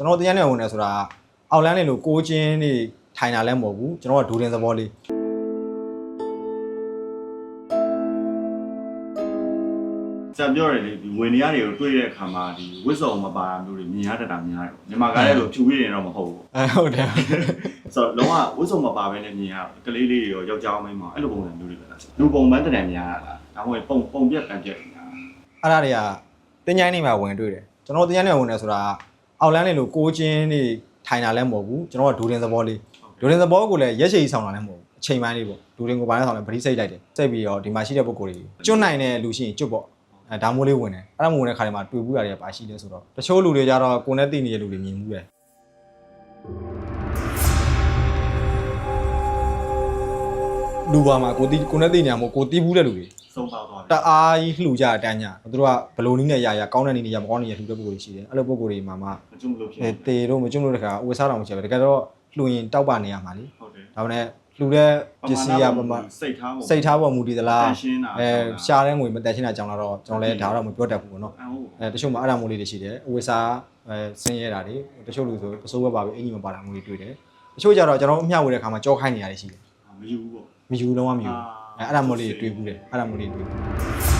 ကျွန်တော်တရားနဲ့ဝင်နေဆိုတာအောက်လန်းလေးလို့ကိုးချင်းနေထိုင်တာလည်းမဟုတ်ဘူးကျွန်တော်ကဒူတင်သဘောလေးစံပြောရလေဒီဝင်နေရတွေကိုတွေ့တဲ့အခါမှာဒီဝစ်စုံမပါတာမျိုးတွေမြင်ရတတ်တာများတယ်ပေါ့မြန်မာကားလည်းလို့ဖြူပြီးရင်တော့မဟုတ်ဘူးအဲဟုတ်တယ်ဆိုတော့လုံးဝဝစ်စုံမပါဘဲနဲ့မြင်ရကလေးလေးတွေရောယောက်ျားမင်းမအဲ့လိုပုံစံမျိုးတွေပဲလားလူပုံမှန်တန်တန်များရလားဒါမှမဟုတ်ပုံပုံပြက်တန်ပြက်များအဲ့ဒါတွေကတင်းချိုင်းနေမှာဝင်တွေ့တယ်ကျွန်တော်တရားနဲ့ဝင်နေဆိုတာ အောက်လန်းလေးလို့ကိုးချင်းနေထိုင်တာလည်းမဟုတ်ဘူးကျွန်တော်ကဒူတင်သဘောလေးဒူတင်သဘောကိုလည်းရက်ရှည်ဆောင်တာလည်းမဟုတ်ဘူးအချိန်ပိုင်းလေးပေါ့ဒူတင်ကိုပိုင်းနဲ့ဆောင်လည်းဗတိစိတ်လိုက်တယ်စိတ်ပြီးတော့ဒီမှာရှိတဲ့ပုံကိုယ်တွေကျွတ်နိုင်တဲ့လူရှိရင်ကျွတ်ပေါ့အဲဒါမျိုးလေးဝင်တယ်အဲ့ဒါမျိုးဝင်တဲ့ခါတွေမှာတွေ့ဘူးရတယ်ပါရှိတယ်ဆိုတော့တချို့လူတွေကြတော့ကိုယ်နဲ့သိနေတဲ့လူတွေမြင်မှုတယ်လူပါမှာကိုတီကိုနဲ့သိနေမှာကိုတီးဘူးတဲ့လူတွေ ဆုံးပါသွားတပြီအားကြီးလှူကြတဲ့အတန်းညာသူတို့ကဘလိုနည်းနဲ့ရရကောင်းတဲ့နည်းနဲ့ရမကောင်းတဲ့နည်းနဲ့လှူတဲ့ပုံကိုယ်တွေရှိတယ်အဲ့လိုပုံကိုယ်တွေမှာမှမကျွတ်မလို့ဖြစ်အဲတေတို့မကျွတ်လို့တခါအဝတ်စားတော်မရှိဘူးတကယ်တော့လှူရင်တောက်ပနေရမှာလေဟုတ်တယ်ဒါပေမဲ့လှူတဲ့ပစ္စည်းကပမာစိတ်ထားပုံစိတ်ထားပေါ်မူတည်သလားတန်ရှင်းတာအဲရှားတဲ့ငွေမတန်ရှင်းတာကြောင့်လားတော့ကျွန်တော်လည်းဒါတော့မပြောတတ်ဘူးပေါ့နော်အဟုတ်အဲတချို့မှာအဲ့ဒါမျိုးလေးတွေရှိတယ်အဝတ်စားအဲဆင်းရဲတာတွေတချို့လူဆိုပစိုးဘက်ပါပဲအင်ကြီးမပါတာမျိုးတွေတွေ့တယ်တချို့ကြတော့ကျွန်တော်အမျှဝေတဲ့ခါမှာကြောခိုင်းနေရတယ်ရှိတယ်မယူဘူးပေါ့မယူလုံးဝမယူအဲ အဲ့ဒါမျိုးလေးတွေတွေ့ဘူးတယ်အဲ့ဒါမျိုးလေးတွေတွေ့ဘူး